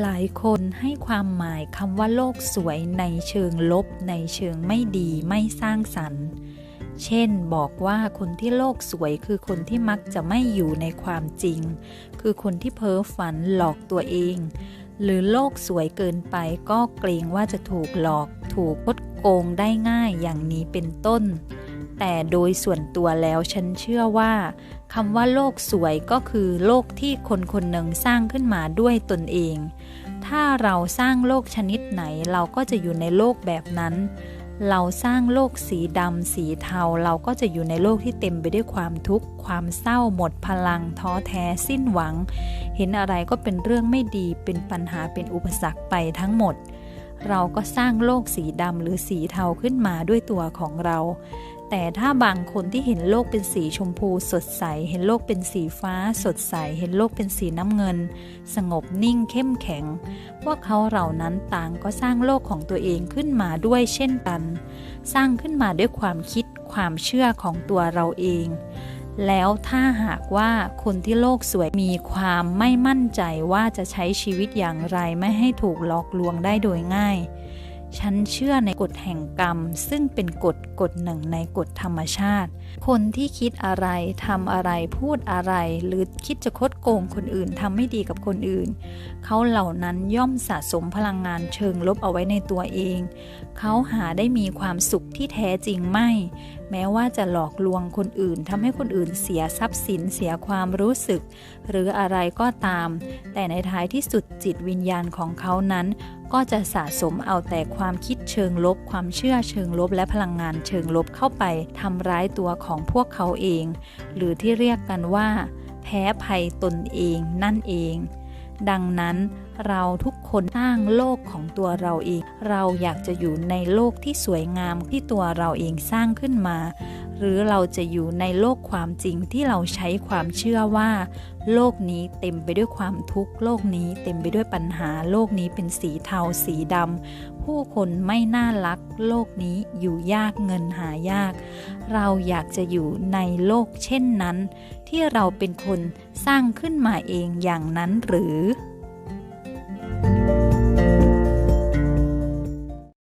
หลายคนให้ความหมายคำว่าโลกสวยในเชิงลบ ในเชิงไม่ดีไม่สร้างสรรค์ เช่นบอกว่าคนที่โลกสวยคือคนที่มักจะไม่อยู่ในความจริง คือคนที่เพ้อฝันหลอกตัวเอง หรือโลกสวยเกินไปก็เกรงว่าจะถูกหลอก ถูกคดโกงได้ง่ายอย่างนี้เป็นต้น แต่โดยส่วนตัวแล้วฉันเชื่อว่าคำว่าโลกสวยก็คือโลกที่คนคนหนึ่งสร้างขึ้นมาด้วยตนเอง ถ้าเราสร้างโลกชนิดไหนเราก็จะอยู่ในโลกแบบนั้น เราสร้างโลกสีดำสีเทาเราก็จะอยู่ในโลกที่เต็มไปด้วยความทุกข์ ความเศร้าหมดพลังท้อแท้สิ้นหวัง เห็นอะไรก็เป็นเรื่องไม่ดีเป็นปัญหาเป็นอุปสรรคไปทั้งหมด เราก็สร้างโลกสีดำหรือสีเทาขึ้นมาด้วยตัวของเรา แต่ถ้าบางคนที่เห็นโลกเป็นสีชมพูสดใส เห็นโลกเป็นสีฟ้า สดใส เห็นโลกเป็นสีน้ำเงิน สงบนิ่งเข้มแข็ง พวกเขาเหล่านั้นต่างก็สร้างโลกของตัวเองขึ้นมาด้วยเช่นกัน สร้างขึ้นมาด้วยความคิดความเชื่อของตัวเราเอง แล้วถ้าหากว่าคนที่โลกสวยมีความไม่มั่นใจว่าจะใช้ชีวิตอย่างไรไม่ให้ถูกหลอกลวงได้โดยง่าย ฉันเชื่อในกฎแห่งกรรม ซึ่งเป็นกฎกฎหนึ่งในกฎธรรมชาติ คนที่คิดอะไรทำอะไรพูดอะไร หรือคิดจะคดโกงคนอื่นทำไม่ดีกับคนอื่น เขาเหล่านั้นย่อมสะสมพลังงานเชิงลบเอาไว้ในตัวเอง เขาหาได้มีความสุขที่แท้จริงไม่ แม้ว่าจะหลอกลวงคนอื่นทำให้คนอื่นเสียทรัพย์สินเสียความรู้สึก หรืออะไรก็ตาม แต่ในท้ายที่สุดจิตวิญญาณของเขานั้น ก็จะสะสมเอาแต่ความคิดเชิงลบ ความเชื่อเชิงลบ และพลังงานเชิงลบเข้าไปทำร้ายตัวของพวกเขาเอง หรือที่เรียกกันว่า แพ้ภัยตนเองนั่นเอง ดังนั้นเราทุกคนสร้างโลกของตัวเราเอง เราอยากจะอยู่ในโลกที่สวยงามที่ตัวเราเองสร้างขึ้นมา หรือเราจะอยู่ในโลกความจริงที่เราใช้ความเชื่อว่า โลกนี้เต็มไปด้วยความทุกข์โลกนี้เต็มไปด้วยปัญหาโลกนี้เป็นสีเทาสีดำผู้คนไม่น่ารัก โลกนี้อยู่ยากเงินหายาก เราอยากจะอยู่ในโลกเช่นนั้น ที่เราเป็นคนสร้างขึ้นมาเองอย่างนั้นหรือ